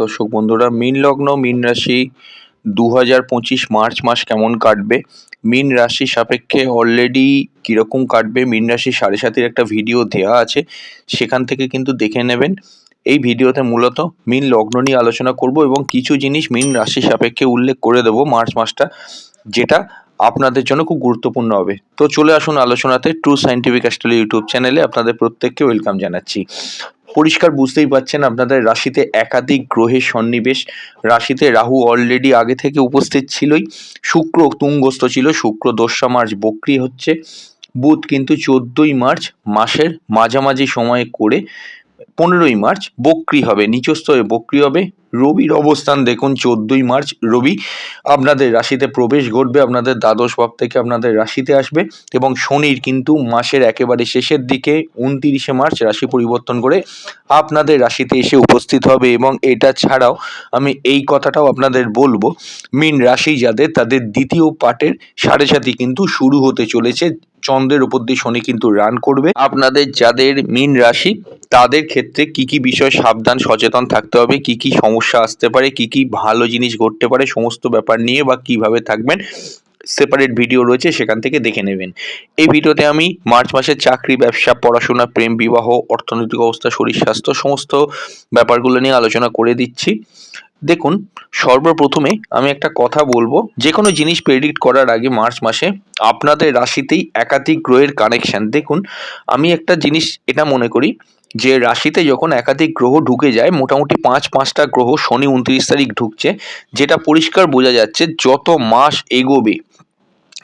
দর্শক বন্ধুরা, মীন লগ্ন, মীন রাশি দু হাজার পঁচিশ মার্চ মাস কেমন কাটবে? মীন রাশি সাপেক্ষে অলরেডি কীরকম কাটবে? মীন রাশি সাড়ে সাতির একটা ভিডিও দেওয়া আছে, সেখান থেকে কিন্তু দেখে নেবেন। এই ভিডিওতে মূলত মীন লগ্ন নিয়ে আলোচনা করব এবং কিছু জিনিস মীন রাশি সাপেক্ষে উল্লেখ করে দেবো মার্চ মাসটা, যেটা আপনাদের জন্য খুব গুরুত্বপূর্ণ হবে। তো চলে আসুন আলোচনাতে ট্রু সাইন্টিফিক অ্যাস্ট্রোলজি ইউটিউব চ্যানেলে আপনাদের প্রত্যেককে ওয়েলকাম জানাচ্ছি। পরিষ্কার বুঝতেই পাচ্ছেন আপনাদের রাশিতে একাধিক গ্রহের সন্নিবেশ। রাশিতে রাহু অলরেডি আগে থেকে উপস্থিত ছিলই। শুক্র তুঙ্গস্থ ছিল। শুক্র দোসরা মার্চ বক্রি হচ্ছে। বুধ কিন্তু চোদ্দোই মার্চ মাসের মাঝামাঝি সময়ে করে পনেরোই মার্চ বক্রি হবে, নিচস্থ হয়ে বক্রি হবে। রবির অবস্থান দেখুন চোদ্দোই মার্চ। রবি, আপনাদের রাশিতে প্রবেশ ঘটবে, আপনাদের দ্বাদশ ভাব থেকে আপনাদের রাশিতে আসবে এবং শনির কিন্তু মাসের একেবারে শেষের দিকে, উনতিরিশে মার্চ, রাশি পরিবর্তন করে আপনাদের রাশিতে এসে উপস্থিত হবে এবং এটা ছাড়াও আমি এই কথাটাও আপনাদের বলব, মিন রাশি যাদের, তাদের দ্বিতীয় পার্টের সাড়ে সাথী কিন্তু শুরু হতে চলেছে। চন্দ্রের উপর দিয়ে শনি কিন্তু রান করবে। আপনাদের যাদের মিন রাশি, তাদের ক্ষেত্রে কি কি বিষয় সাবধান, সচেতন থাকতে হবে, কি কি সমস্যা আসতে পারে, কি কি ভালো জিনিস ঘটতে পারে, সমস্ত ব্যাপার নিয়ে বা কীভাবে থাকবেন সেপারেট ভিডিও রয়েছে, সেখান থেকে দেখে নেবেন। এই ভিডিওতে আমি মার্চ মাসের চাকরি, ব্যবসা, পড়াশোনা, প্রেম, বিবাহ, অর্থনৈতিক অবস্থা, শরীর স্বাস্থ্য সমস্ত ব্যাপারগুলো নিয়ে আলোচনা করে দিচ্ছি। দেখুন, সর্বপ্রথমে আমি একটা কথা বলব যে কোনো জিনিস প্রেডিক্ট করার আগে মার্চ মাসে আপনাদের রাশিতেই একাধিক গ্রহের কানেকশান দেখুন, আমি একটা জিনিস এটা মনে করি যে রাশিতে যখন একাধিক গ্রহ ঢুকে যায়, মোটামুটি পাঁচ, পাঁচটা গ্রহ শনি উনত্রিশ তারিখ ঢুকছে, যেটা পরিষ্কার বোঝা যাচ্ছে যত মাস এগোবে,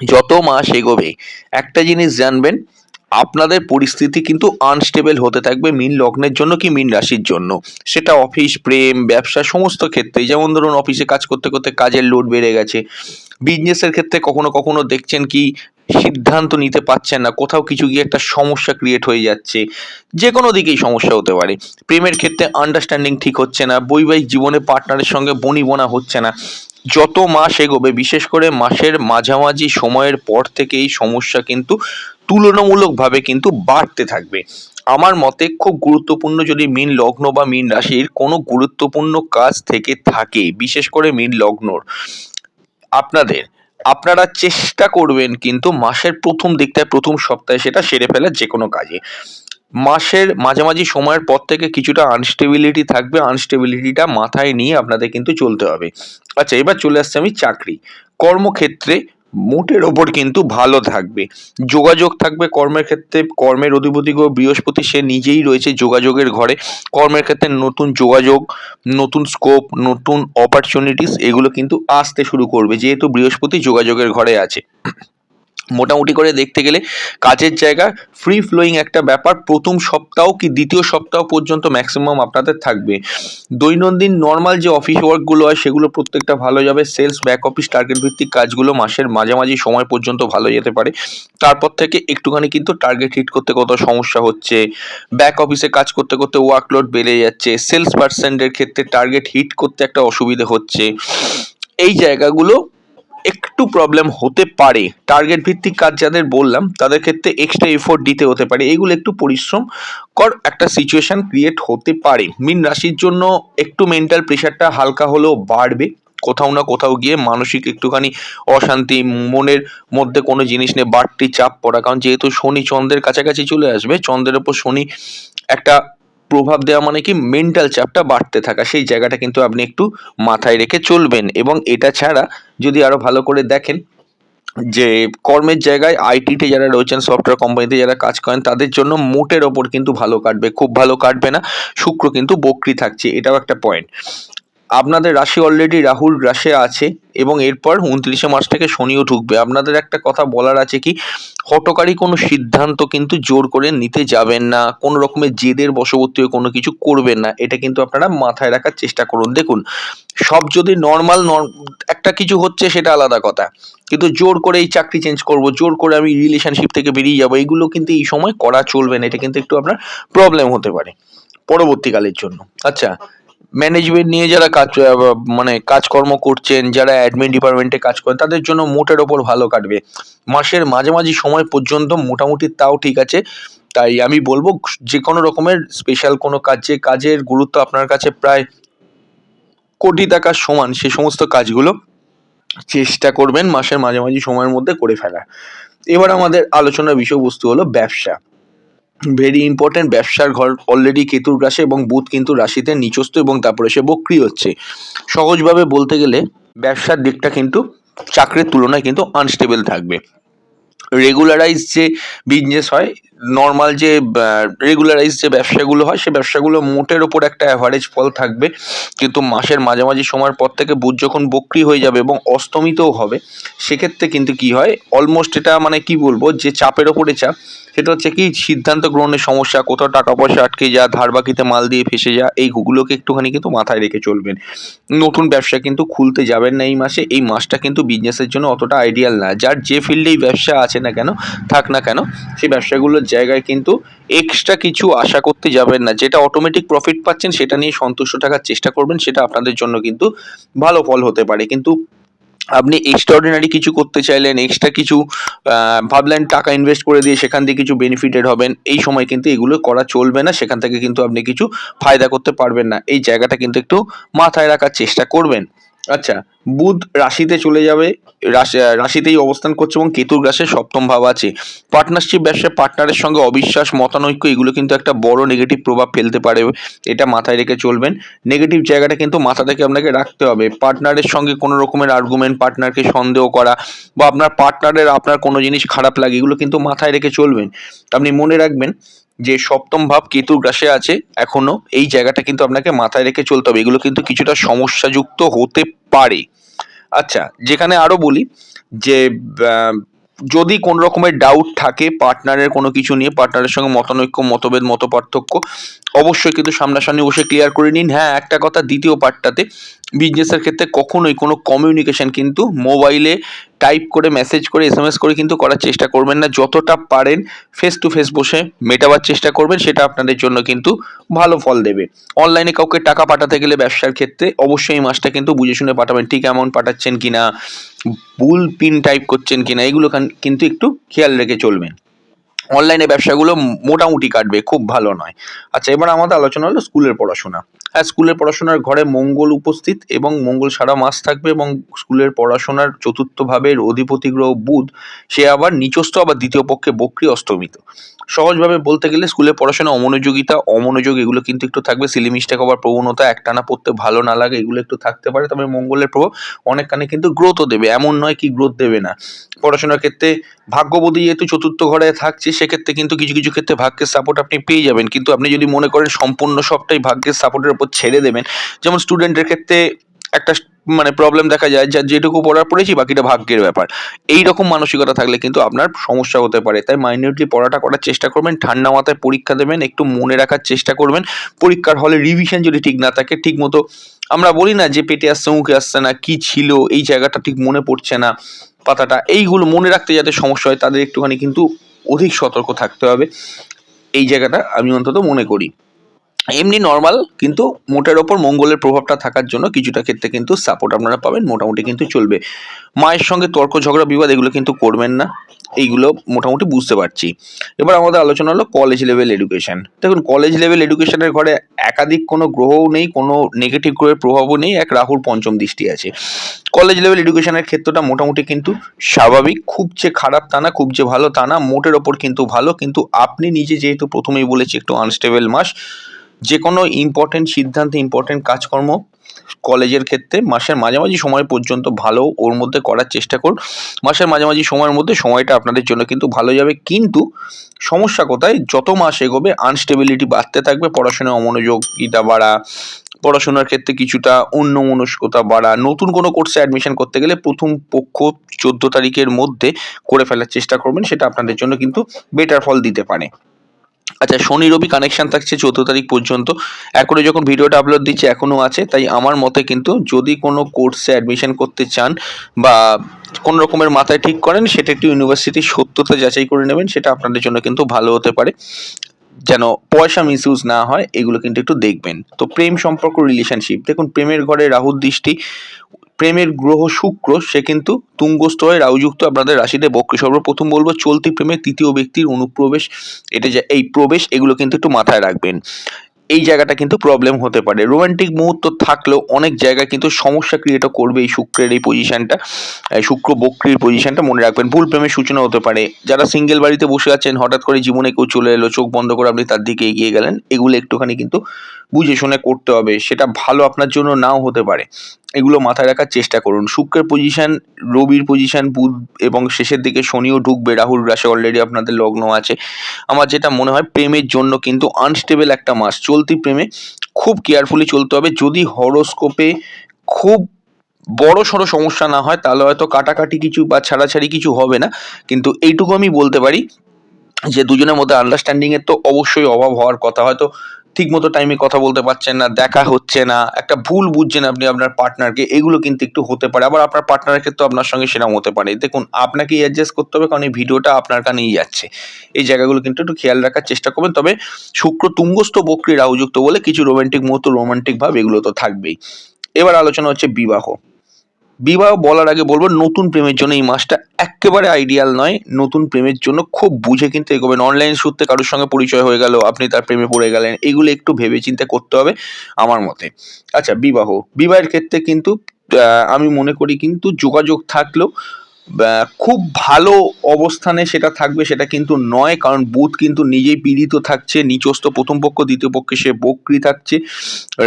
যত মাস এগোবে, একটা জিনিস জানবেন, আপনাদের পরিস্থিতি কিন্তু আনস্টেবল হতে থাকবে মিন লগ্নের জন্য কি মিন রাশির জন্য। সেটা অফিস প্রেম, ব্যবসা সমস্ত ক্ষেত্রে যেমন ধরুন অফিসে কাজ করতে করতে কাজের লোড বেড়ে গেছে বিজনেসের ক্ষেত্রে কখনো কখনো দেখছেন কি সিদ্ধান্ত নিতে পারছেন না। কোথাও কিছু গিয়ে একটা সমস্যা ক্রিয়েট হয়ে যাচ্ছে। যে কোনো দিকেই সমস্যা হতে পারে। প্রেমের ক্ষেত্রে আন্ডারস্ট্যান্ডিং ঠিক হচ্ছে না। বৈবাহিক জীবনে পার্টনারের সঙ্গে বনিবনা হচ্ছে না। যত মাস এগোবে, বিশেষ করে মাসের মাঝামাঝি সময়ের পর থেকে এই সমস্যা কিন্তু তুলনামূলকভাবে কিন্তু বাড়তে থাকবে। আমার মতে খুব গুরুত্বপূর্ণ যদি মিন লগ্ন বা মিন রাশির কোনো গুরুত্বপূর্ণ কাজ থেকে থাকে, বিশেষ করে মিন লগ্নর, আপনাদের আপনারা চেষ্টা করবেন কিন্তু মাসের প্রথম দিকটায়, প্রথম সপ্তাহে সেটা সেরে ফেলার যে কোনো কাজে। মাসের মাঝামাঝি সময়ের পর থেকে কিছুটা আনস্টেবিলিটি থাকবে আনস্টেবিলিটিটা মাথায় নিয়ে আপনাদের কিন্তু চলতে হবে। আচ্ছা এবার চলে আসছে আমি চাকরি। কর্মক্ষেত্রে মোটের ওপর কিন্তু ভালো থাকবে। যোগাযোগ থাকবে কর্মের ক্ষেত্রে, কর্মের অধিপতি গ্রহ বৃহস্পতি, সে নিজেই রয়েছে যোগাযোগের ঘরে। কর্মের ক্ষেত্রে নতুন যোগাযোগ, নতুন স্কোপ নতুন অপরচুনিটিস এগুলো কিন্তু আসতে শুরু করবে, যেহেতু বৃহস্পতি যোগাযোগের ঘরে আছে। মোটামুটি করে দেখতে গেলে কাজের জায়গা ফ্রি ফ্লোয়িং একটা ব্যাপার। প্রথম সপ্তাহ কি দ্বিতীয় সপ্তাহ পর্যন্ত ম্যাক্সিমাম আপনাদের থাকবে। দৈনন্দিন নর্মাল যে অফিস ওয়ার্কগুলো হয়, সেগুলো প্রত্যেকটা ভালো যাবে। সেলস ব্যাক অফিস টার্গেট ভিত্তিক কাজগুলো মাসের মাঝামাঝি সময় পর্যন্ত ভালো যেতে পারে। তারপর থেকে একটুখানি কিন্তু টার্গেট হিট করতে কত সমস্যা হচ্ছে। ব্যাক অফিসে কাজ করতে করতে ওয়ার্কলোড বেড়ে যাচ্ছে। সেলস পার্সেন্টের ক্ষেত্রে টার্গেট হিট করতে একটা অসুবিধে হচ্ছে। এই জায়গাগুলো একটু প্রবলেম হতে পারে। টার্গেট ভিত্তিক কাজ যাদের বললাম, তাদের ক্ষেত্রে এক্সট্রা এফোর্ট দিতে হতে পারে। এগুলো একটু পরিশ্রম কর, একটা সিচুয়েশন ক্রিয়েট হতে পারে। মিন রাশির জন্য একটু মেন্টাল প্রেশারটা হালকা হলেও বাড়বে। কোথাও না কোথাও গিয়ে মানসিক একটুখানি অশান্তি, মনের মধ্যে কোনো জিনিস নিয়ে বাড়তি চাপ পড়া। কারণ যেহেতু শনি চন্দ্রের কাছাকাছি চলে আসবে, চন্দ্রের ওপর শনি একটা প্রভাব দেওয়া মানে কি মেন্টাল চাপটা বাড়তে থাকা। সেই জায়গাটা কিন্তু আপনি একটু মাথায় রেখে চলবেন এবং এটা ছাড়া যদি আরও ভালো করে দেখেন যে কর্মের জায়গায় আইটিতে যারা রয়েছেন সফটওয়্যার কোম্পানিতে যারা কাজ করেন, তাদের জন্য মোটের ওপর কিন্তু ভালো কাটবে, খুব ভালো কাটবে না। শুক্র কিন্তু বক্রি থাকছে, এটাও একটা পয়েন্ট আপনাদের রাশি অলরেডি রাহুল রাশে আছে এবং এরপর উনত্রিশে মার্চ থেকে শনিও ঢুকবে। আপনাদের একটা কথা বলার আছে কি, হটকারী কোনো সিদ্ধান্ত কিন্তু জোর করে নিতে যাবেন না, কোনো রকমের জেদের বশবর্তী কোনো কিছু করবেন না, এটা কিন্তু আপনারা মাথায় রাখার চেষ্টা করুন। দেখুন, সব যদি নর্মাল একটা কিছু হচ্ছে সেটা আলাদা কথা, কিন্তু জোর করে এই চাকরি চেঞ্জ করব, জোর করে আমি রিলেশনশিপ থেকে বেরিয়ে যাব, এগুলো কিন্তু এই সময় করা চলবে না, এটা কিন্তু একটু আপনার প্রবলেম হতে পারে, পরবর্তীকালের জন্য। আচ্ছা ম্যানেজমেন্ট নিয়ে যারা কাজ মানে কাজকর্ম করছেন, যারা অ্যাডমিন ডিপার্টমেন্টে কাজ করেন, তাদের জন্য মোটের ওপর ভালো কাটবে। মাসের মাঝামাঝি সময় পর্যন্ত মোটামুটি তাও ঠিক আছে। তাই আমি বলব, যে কোনো রকমের স্পেশাল কোনো কাজ, যে কাজের গুরুত্ব আপনার কাছে প্রায় কোটি টাকার সমান, সে সমস্ত কাজগুলো চেষ্টা করবেন মাসের মাঝামাঝি সময়ের মধ্যে করে ফেলা এবার আমাদের আলোচনার বিষয়বস্তু হলো ব্যবসা। ভেরি ইম্পর্টেন্ট ব্যবসার ঘর অলরেডি কেতুর রাশি এবং বুধ কিন্তু রাশিতে নিচস্ত এবং তারপরে সে বক্রি হচ্ছে। সহজভাবে বলতে গেলে, ব্যবসার দিকটা কিন্তু চাকরির তুলনায় কিন্তু আনস্টেবল থাকবে। রেগুলারাইজ যে বিজনেস হয় নর্মাল যে রেগুলারাইজ যে ব্যবসাগুলো হয়, সে ব্যবসাগুলো মোটের ওপর একটা অ্যাভারেজ ফল থাকবে। কিন্তু মাসের মাঝামাঝি সময়ের পর থেকে বুধ যখন বক্রি হয়ে যাবে এবং অস্তমিতও হবে, সেক্ষেত্রে কিন্তু কি হয়? অলমোস্ট এটা মানে কি বলব? যে চাপের ওপরে চাপ। সেটা হচ্ছে কি, সিদ্ধান্ত গ্রহণের সমস্যা, কোথাও টাকা পয়সা আটকে যা ধার বাকিতে মাল দিয়ে ফেসে যা এইগুলোকে একটুখানি কিন্তু মাথায় রেখে চলবেন। নতুন ব্যবসা কিন্তু খুলতে যাবেন না এই মাসে। এই মাসটা কিন্তু বিজনেসের জন্য অতটা আইডিয়াল না। যার যে ফিল্ডেই ব্যবসা আছে না কেন, থাক না কেন, সেই ব্যবসাগুলোর জায়গায় কিন্তু এক্সট্রা কিছু আশা করতে যাবেন না। যেটা অটোমেটিক প্রফিট পাচ্ছেন, সেটা নিয়ে সন্তুষ্ট থাকার চেষ্টা করবেন, সেটা আপনাদের জন্য কিন্তু ভালো ফল হতে পারে। কিন্তু আপনি এক্সট্রাঅর্ডিনারি কিছু করতে চাইলেন এক্সট্রা কিছু ভাবলেন টাকা ইনভেস্ট করে দিয়ে সেখান থেকে কিছু বেনিফিটেড হবেন, এই সময় কিন্তু এগুলো করা চলবে না। সেখান থেকে কিন্তু আপনি কিছু ফায়দা করতে পারবেন না। এই জায়গাটা কিন্তু একটু মাথায় রাখার চেষ্টা করবেন। আচ্ছা বুধ রাশিতে চলে যাবে, রাশি রাশিতেই অবস্থান করছে এবং কেতুর গ্রাসে সপ্তম ভাব আছে। পার্টনারশিপ ব্যবসায় পার্টনারের সঙ্গে অবিশ্বাস, মতানৈক্য, এগুলো কিন্তু একটা বড় নেগেটিভ প্রভাব ফেলতে পারে, এটা মাথায় রেখে চলবেন। নেগেটিভ জায়গাটা কিন্তু মাথা থেকে আপনাকে রাখতে হবে। পার্টনারের সঙ্গে কোনো রকমের আর্গুমেন্ট পার্টনারকে সন্দেহ করা বা আপনার পার্টনারের আপনার কোনো জিনিস খারাপ লাগে, এগুলো কিন্তু মাথায় রেখে চলবেন। আপনি মনে রাখবেন যে সপ্তম ভাব কেতুর গ্রাসে আছে, এখনও এই জায়গাটা কিন্তু আপনাকে মাথায় রেখে চলতে হবে। এগুলো কিন্তু কিছুটা সমস্যাযুক্ত হতে পারে। আচ্ছা যেখানে আরও বলি যে যদি কোনো রকমের ডাউট থাকে পার্টনারের কোনো কিছু নিয়ে পার্টনারের সঙ্গে মতানৈক্য, মতভেদ মত পার্থক্য অবশ্যই কিন্তু সামনাসামনি বসে ক্লিয়ার করে নিন। হ্যাঁ একটা কথা দ্বিতীয় পার্টটাতে বিজনেসের ক্ষেত্রে কখনোই কোনো কমিউনিকেশন কিন্তু মোবাইলে টাইপ করে মেসেজ করে এস করে কিন্তু করার চেষ্টা করবেন না। যতটা পারেন ফেস টু ফেস বসে মেটাবার চেষ্টা করবেন, সেটা আপনাদের জন্য কিন্তু ভালো ফল দেবে। অনলাইনে কাউকে টাকা পাঠাতে গেলে ব্যবসার ক্ষেত্রে অবশ্যই এই মাসটা কিন্তু বুঝে শুনে পাঠাবেন, ঠিক অ্যামাউন্ট পাঠাচ্ছেন কি না ভুল পিন টাইপ করছেন কিনা, এগুলো কান- কিন্তু একটু খেয়াল রেখে চলবেন। অনলাইনে ব্যবসাগুলো মোটামুটি কাটবে, খুব ভালো নয়। আচ্ছা এবার আমাদের আলোচনা হলো স্কুলের পড়াশোনা। স্কুলের পড়াশোনার ঘরে মঙ্গল উপস্থিত এবং মঙ্গল সারা মাস থাকবে এবং স্কুলের পড়াশোনার চতুর্থ ভাবের অধিপতি গ্রহ বুধ, সে আবার নিচস্থ আবার দ্বিতীয় পক্ষে বক্রি অস্তমিত সহজভাবে বলতে গেলে স্কুলের পড়াশোনা অমনোযোগিতা, অমনোযোগ এগুলো কিন্তু একটু থাকবে। সিলিমিস্টেক হওয়ার প্রবণতা একটানা পড়তে ভালো না লাগে, এগুলো একটু থাকতে পারে। তবে মঙ্গলের প্রভাব অনেকখানি কিন্তু গ্রোথও দেবে, এমন নয় কি গ্রোথ দেবে না। পড়াশোনার ক্ষেত্রে ভাগ্যবতী যেহেতু চতুর্থ ঘরে থাকছে, সেক্ষেত্রে কিন্তু কিছু কিছু ক্ষেত্রে ভাগ্যের সাপোর্ট আপনি পেয়ে যাবেন। কিন্তু আপনি যদি মনে করেন সম্পূর্ণ সবটাই ভাগ্যের সাপোর্টের উপর ছেড়ে দেবেন। যেমন স্টুডেন্টের ক্ষেত্রে একটা মানে প্রবলেম দেখা যায়, যা যেটুকু পড়ার পড়েছি, বাকিটা ভাগ্যের ব্যাপার। এই রকম মানসিকতা থাকলে কিন্তু আপনার সমস্যা হতে পারে। তাই মাইনরিটি পড়াটা করার চেষ্টা করবেন, ঠান্ডা মাথায় পরীক্ষা দেবেন, একটু মনে রাখার চেষ্টা করবেন। পরীক্ষার হলে রিভিশন যদি ঠিক না থাকে, ঠিক মতো আমরা বলি না যে পেটে আসছে মুখে আসছে না, কি ছিল, এই জায়গাটা ঠিক মনে পড়ছে না, পাতাটা, এইগুলো মনে রাখতে যাতে সমস্যা হয়, তাদের একটুখানি কিন্তু অধিক সতর্ক থাকতে হবে। এই জায়গাটা আমি অন্তত মনে করি। এমনি নর্মাল কিন্তু মোটের ওপর মঙ্গলের প্রভাবটা থাকার জন্য কিছুটা ক্ষেত্রে কিন্তু সাপোর্ট আপনারা পাবেন, মোটামুটি কিন্তু চলবে। মায়ের সঙ্গে তর্ক, ঝগড়া, বিবাদ, এগুলো কিন্তু করবেন না, এইগুলো মোটামুটি বুঝতে পারছি। এবার আমাদের আলোচনা হলো কলেজ লেভেল এডুকেশন দেখুন কলেজ লেভেল এডুকেশনের ঘরে একাধিক কোনো গ্রহও নেই, কোনো নেগেটিভ গ্রহের প্রভাবও নেই, এক রাহুর পঞ্চম দৃষ্টি আছে। কলেজ লেভেল এডুকেশনের ক্ষেত্রটা মোটামুটি কিন্তু স্বাভাবিক, খুব যে খারাপ তা না, খুব যে ভালো তা না, মোটের ওপর কিন্তু ভালো, কিন্তু আপনি নিজে যেহেতু প্রথমেই বলেছি একটু আনস্টেবল মাস যে কোনো ইম্পর্টেন্ট সিদ্ধান্তে ইম্পর্টেন্ট কাজকর্ম কলেজের ক্ষেত্রে মাসের মাঝামাঝি সময় পর্যন্ত ভালো ওর মধ্যে করার চেষ্টা করুন। মাসের মাঝামাঝি সময়ের মধ্যে সময়টা আপনাদের জন্য কিন্তু ভালো যাবে। কিন্তু সমস্যা কোথায়? যত মাস এগোবে আনস্টেবিলিটি বাড়তে থাকবে পড়াশোনায় অমনোযোগিতা বাড়া, পড়াশোনার ক্ষেত্রে কিছুটা অন্যমনস্কতা বাড়া, নতুন কোনো কোর্সে অ্যাডমিশন করতে গেলে প্রথম পক্ষ চোদ্দ তারিখের মধ্যে করে ফেলার চেষ্টা করবেন, সেটা আপনাদের জন্য কিন্তু বেটার ফল দিতে পারে। আচ্ছা শনি রবি কানেকশন থাকছে চৌদ্দ তারিখ পর্যন্ত। এখনও যখন ভিডিওটা আপলোড দিচ্ছে, এখনও আছে। তাই আমার মতে কিন্তু যদি কোনো কোর্সে অ্যাডমিশন করতে চান বা কোন রকমের মাথায় ঠিক করেন, সেটা একটু ইউনিভার্সিটির সত্যতা যাচাই করে নেবেন। সেটা আপনাদের জন্য কিন্তু ভালো হতে পারে। যেন পয়সা মিসইউজ না হয়, এগুলো কিন্তু একটু দেখবেন। তো প্রেম সম্পর্ক রিলেশনশিপ দেখুন, প্রেমের ঘরে রাহুর দৃষ্টি প্রেমের গ্রহ শুক্র, সে কিন্তু তুঙ্গস্থ হয়ে রাহুযুক্ত আপনাদের রাশিতে বক্রী সর্বপ্রথম বলব চলতি প্রেমে তৃতীয় ব্যক্তির অনুপ্রবেশ, এটা যে এই প্রবেশ, এগুলো কিন্তু একটু মাথায় রাখবেন। এই জায়গাটা কিন্তু প্রবলেম হতে পারে। রোমান্টিক মুহূর্ত থাকলেও অনেক জায়গায় কিন্তু সমস্যা ক্রিয়েটও করবে এই শুক্রের এই পজিশনটা শুক্র বক্রির পজিশনটা মনে রাখবেন। ভুল প্রেমের সূচনা হতে পারে। যারা সিঙ্গেল বাড়িতে বসে আছেন, হঠাৎ করে জীবনে কেউ চলে এলো, চোখ বন্ধ করে আপনি তার দিকে এগিয়ে গেলেন, এগুলো একটুখানি কিন্তু বুঝে শুনে করতে হবে। সেটা ভালো আপনার জন্য নাও হতে পারে। এগুলো মাথায় রাখার চেষ্টা করুন। শুক্রের পজিশন রবির পজিশন বুধ এবং শেষের দিকে শনিও ঢুকবে। রাহুল রাশে অলরেডি আপনাদের লগ্ন আছে। আমার যেটা মনে হয়, প্রেমের জন্য কিন্তু আনস্টেবল একটা মাস। চলতি প্রেমে খুব কেয়ারফুলি চলতে হবে। যদি হরোস্কোপে খুব বড় সড়ো সমস্যা না হয়, তাহলে হয়তো কাটাকাটি কিছু বা ছাড়াছাড়ি কিছু হবে না। কিন্তু এইটুকু আমি বলতে পারি যে, দুজনের মধ্যে আন্ডারস্ট্যান্ডিং এর তো অবশ্যই অভাব হওয়ার কথা। হয়তো ঠিক মতো টাইমে কথা বলতে পারছেন না, দেখা হচ্ছে না, একটা ভুল বুঝছেন আপনি আপনার পার্টনারকে এগুলো কিন্তু একটু হতে পারে। আবার আপনার পার্টনারের ক্ষেত্রে আপনার সঙ্গে সেরকম হতে পারে। দেখুন, আপনাকেই অ্যাডজাস্ট করতে হবে, কারণ এই ভিডিওটা আপনার কানেই যাচ্ছে। এই জায়গাগুলো কিন্তু একটু খেয়াল রাখার চেষ্টা করবেন। তবে শুক্র তুঙ্গস্থ বক্রী রাহুযুক্ত বলে কিছু রোমান্টিক মুহূর্ত রোমান্টিক ভাব এগুলো তো থাকবেই। এবার আলোচনা হচ্ছে বিবাহ। বিবাহ বলার আগে বলব, নতুন প্রেমের জন্য এই মাসটা একেবারে আইডিয়াল নয়। নতুন প্রেমের জন্য খুব বুঝে কিন্তু এগোবেন। অনলাইন সূত্রে কারোর সঙ্গে পরিচয় হয়ে গেল, আপনি তার প্রেমে পড়ে গেলেন, এগুলো একটু ভেবে চিন্তে করতে হবে আমার মতে। আচ্ছা বিবাহ। বিবাহের ক্ষেত্রে কিন্তু আমি মনে করি কিন্তু যোগাযোগ থাকলেও খুব ভালো অবস্থানে সেটা থাকবে সেটা কিন্তু নয়, কারণ বুধ কিন্তু নিজেই পীড়িত থাকছে, নিচস্থ প্রথম পক্ষ, দ্বিতীয় পক্ষে সে বক্রি থাকছে,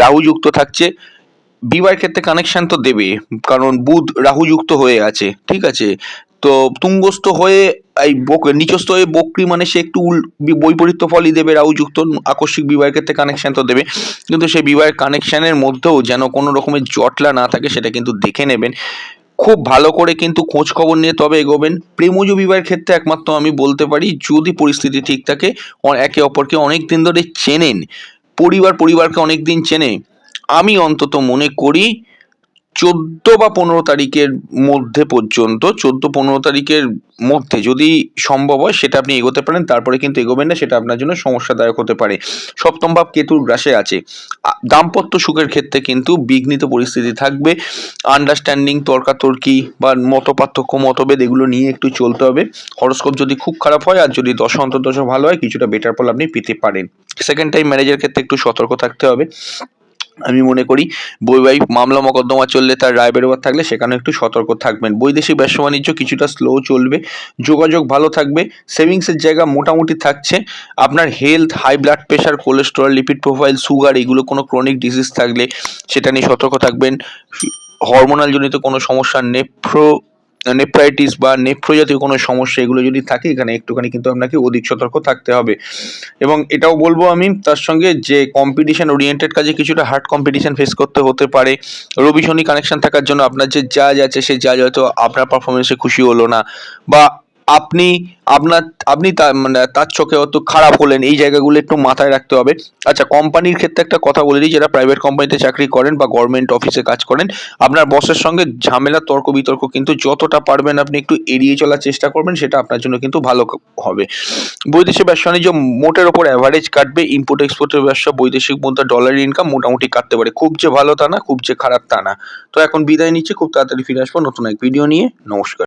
রাহুযুক্ত থাকছে। বিবাহের ক্ষেত্রে কানেকশন তো দেবে, কারণ বুধ রাহুযুক্ত হয়ে আছে, ঠিক আছে? তো তুঙ্গস্থ হয়ে, এই বক- নিচস্থ হয়ে বক্রি মানে সে একটু উল, বৈপরীত্য ফলই দেবে রাহুযুক্ত, আকস্মিক বিবাহের ক্ষেত্রে কানেকশান তো দেবে। কিন্তু সেই বিবাহের কানেকশানের মধ্যেও যেন কোনো রকমের জটলা না থাকে, সেটা কিন্তু দেখে নেবেন। খুব ভালো করে কিন্তু খোঁজ খবর নিয়ে তবে এগোবেন। প্রেমজ বিবাহের ক্ষেত্রে একমাত্র আমি বলতে পারি, যদি পরিস্থিতি ঠিক থাকে একে অপরকে অনেক দিন ধরে চেনেন, পরিবার পরিবারকে অনেক দিন চেনে আমি অন্তত মনে করি চোদ্দ বা পনেরো তারিখের মধ্যে পর্যন্ত, চোদ্দ, পনেরো তারিখের মধ্যে যদি সম্ভব হয়, সেটা আপনি এগোতে পারেন। তারপরে কিন্তু এগোবেন না, সেটা আপনার জন্য সমস্যাদায়ক হতে পারে। সপ্তম ভাব কেতুর গ্রাসে আছে। দাম্পত্য সুখের ক্ষেত্রে কিন্তু বিঘ্নিত পরিস্থিতি থাকবে। আন্ডারস্ট্যান্ডিং তর্কাতর্কি বা মত পার্থক্য মতভেদ এগুলো নিয়ে একটু চলতে হবে। হরস্কোপ যদি খুব খারাপ হয় আর যদি দশা, অন্তর্দশা ভালো হয়, কিছুটা বেটার ফল আপনি পেতে পারেন। সেকেন্ড টাইম ম্যারেজের ক্ষেত্রে একটু সতর্ক থাকতে হবে। আমি মনে করি বৈবাহিক মামলা মকদ্দমা চললে তার রায় বেরোবার থাকলে সেখানে একটু সতর্ক থাকবেন। বৈদেশিক ব্যবসা বাণিজ্য কিছুটা স্লো চলবে, যোগাযোগ ভালো থাকবে সেভিংসের জায়গা মোটামুটি থাকছে, আপনার health high blood pressure cholesterol lipid profile sugar এগুলো কোনো ক্রনিক ডিজিজ থাকলে সেটা নিয়ে সতর্ক থাকবেন। হরমোনাল জনিত কোনো সমস্যা নেফ্রো নেফ্রাইটিস বা নেফ্রো জাতীয় কোনো সমস্যা এগুলো যদি থাকে, এখানে একটুখানি কিন্তু আপনাকে অধিক সতর্ক থাকতে হবে। এবং এটাও বলব আমি, তার সঙ্গে যে কম্পিটিশান ওরিয়েন্টেড কাজে কিছুটা হার্ড কম্পিটিশান ফেস করতে হতে পারে। রবি শনি কানেকশন থাকার জন্য আপনার যে জাজ আছে সেই জাজ হয়তো আপনার পারফরমেন্সে খুশি হলো না। বা আপনি, আপনার, আপনি তার মানে তার চোখে হয়তো খারাপ হলেন, এই জায়গাগুলো একটু মাথায় রাখতে হবে। আচ্ছা কোম্পানির ক্ষেত্রে একটা কথা বলে দিই, যারা প্রাইভেট কোম্পানিতে চাকরি করেন বা গভর্নমেন্ট অফিসে কাজ করেন, আপনার বসের সঙ্গে ঝামেলা, তর্ক বিতর্ক কিন্তু যতটা পারবেন আপনি একটু এড়িয়ে চলার চেষ্টা করবেন, সেটা আপনার জন্য কিন্তু ভালো হবে। বৈদেশিক ব্যবসা বাণিজ্য মোটের ওপর অ্যাভারেজ কাটবে ইম্পোর্ট এক্সপোর্টের ব্যবসা বৈদেশিক মুদ্রা ডলার ইনকাম মোটামুটি কাটতে পারে। খুব যে ভালো তা না, খুব যে খারাপ তা না। তো এখন বিদায় নিচ্ছে, খুব তাড়াতাড়ি ফিরে আসব নতুন এক ভিডিও নিয়ে। নমস্কার।